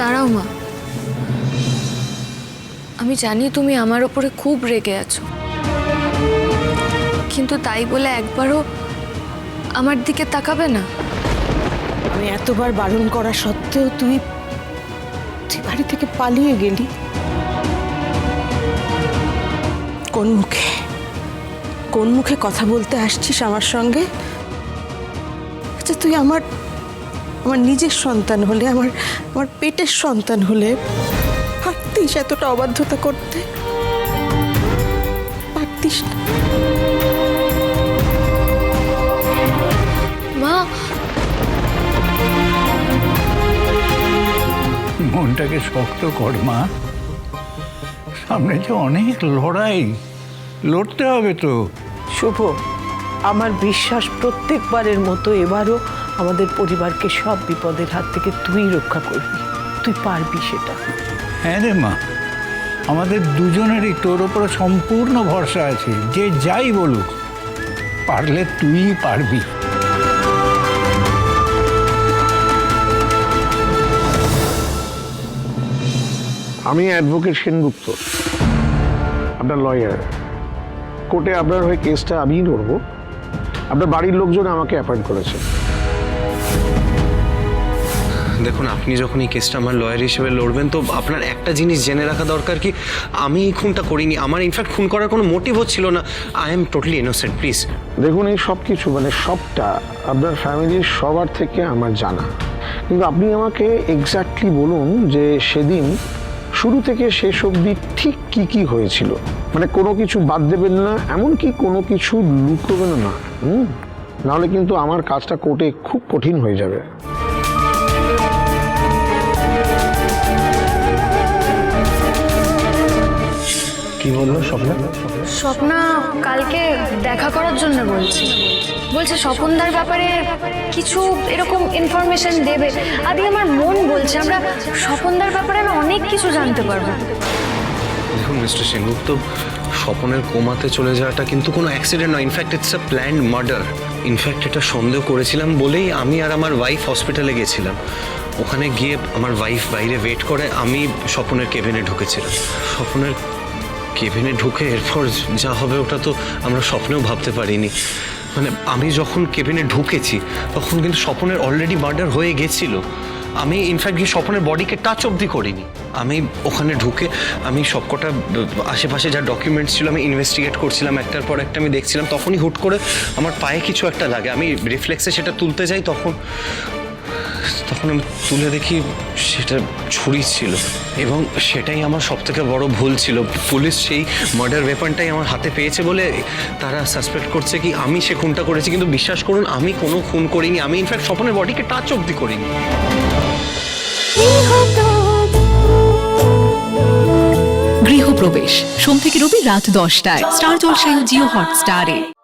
দাঁড়াও মা। আমি জানি তুমি আমার ওপরে খুব রেগে আছো। কিন্তু তাই বলে একবারও আমার দিকে তাকাবে না। আমি এতবার বারণ করা সত্ত্বেও তুই তুই বাড়ি থেকে পালিয়ে গেলি। কোন মুখে? কোন মুখে কথা বলতে আসছিস আমার সঙ্গে? আচ্ছা তুই আমার আমার নিজের সন্তান হলে আমার আমার পেটের সন্তান হলে পারতিস এতটা অবাধ্যতা করতে? পারতিস না। মা! মনটাকে শক্ত কর মা। সামনে যে অনেক লড়াই লড়তে হবে তো। শুভ আমার বিশ্বাস প্রত্যেকবারের মতো এবারও আমাদের পরিবারকে সব বিপদের হাত থেকে তুই রক্ষা করবি। তুই পারবি সেটা। হ্যাঁ রে মা আমাদের দুজনেরই তোর ওপরে সম্পূর্ণ ভরসা আছে। যে যাই বলুক পারলে তুই পারবি। আমি অ্যাডভোকেট সেনগুপ্ত আপনার লয়ার কোর্টে আপনার হয়ে কেসটা আমিই লড়বো। আপনার বাড়ির লোকজন আমাকে অ্যাপয়েন্ট করেছে। দেখুন, আপনি যখন এই কেসটা আমার লয়ার হিসেবে লড়বেন, তো আপনার একটা জিনিস জেনে রাখা দরকার কি, আমি এই খুনটা করিনি। আমার ইনফ্যাক্ট খুন করার কোনো মোটিভ হচ্ছিল না। I am totally innocent please দেখুন, এই সব কিছু মানে সবটা আপনার ফ্যামিলির সবার থেকে আমার জানা। কিন্তু আপনি আমাকে এক্স্যাক্টলি বলুন যে সেদিন শুরু থেকে শেষ অবধি ঠিক কি কি হয়েছিল। মানে কোনো কিছু বাদ দেবেন না, এমনকি কোনো কিছু লুকোবেন না। হুম? নাহলে কিন্তু আমার কাজটা কোর্টে খুব কঠিন হয়ে যাবে। কি বলল স্বপ্ন? স্বপ্না কালকে দেখা করার জন্য বলছি। বলছে স্বপনদার ব্যাপারে কিছু এরকম ইনফরমেশন দেবে। আদি আমার মন বলছে আমরা স্বপনদার ব্যাপারে না অনেক কিছু জানতে পারব। দেখুন মিস্টার সেনগুপ্ত স্বপনের কোমাতে চলে যাওয়াটা কিন্তু কোনো অ্যাক্সিডেন্ট নয়। In fact it's a planned murder in fact এটা সন্দেহ করেছিলাম বলেই আমি আর আমার ওয়াইফ হসপিটালে গেছিলাম। ওখানে গিয়ে আমার ওয়াইফ বাইরে ওয়েট করে আমি স্বপনের কেবিনে ঢুকেছিলাম। স্বপনের কেবিনে ঢুকে এরপর যা হবে ওটা তো আমরা স্বপ্নেও ভাবতে পারিনি। মানে আমি যখন কেবিনে ঢুকেছি, তখন কিন্তু স্বপনের অলরেডি মার্ডার হয়ে গেছিল। আমি ইনফ্যাক্ট গিয়ে স্বপনের বডিকে টাচ অবধি করিনি। আমি ওখানে ঢুকে আমি সবকটা, আশেপাশে যা ডকুমেন্টস ছিল আমি ইনভেস্টিগেট করছিলাম, একটার পর একটা আমি দেখছিলাম, তখনই হুট করে আমার পায়ে কিছু একটা লাগে। আমি রিফ্লেক্সে সেটা তুলতে যাই তখন। তখন আমি তুলে দেখি সেটা ছুরি ছিল এবং সেটাই আমার সব থেকে বড় ভুল ছিল। পুলিশ সেই মার্ডার ওয়েপনটাই আমার হাতে পেয়েছে বলে তারা সাসপেক্ট করছে কি আমি সে খুনটা করেছি। কিন্তু বিশ্বাস করুন, আমি কোনো খুন করিনি। আমি ইনফ্যাক্ট স্বপনের বডিকে টাচ অবধি করিনি। গৃহপ্রবেশ। সোম থেকে রবি রাত দশটায়। স্টার জলসায় জিও হটস্টারে।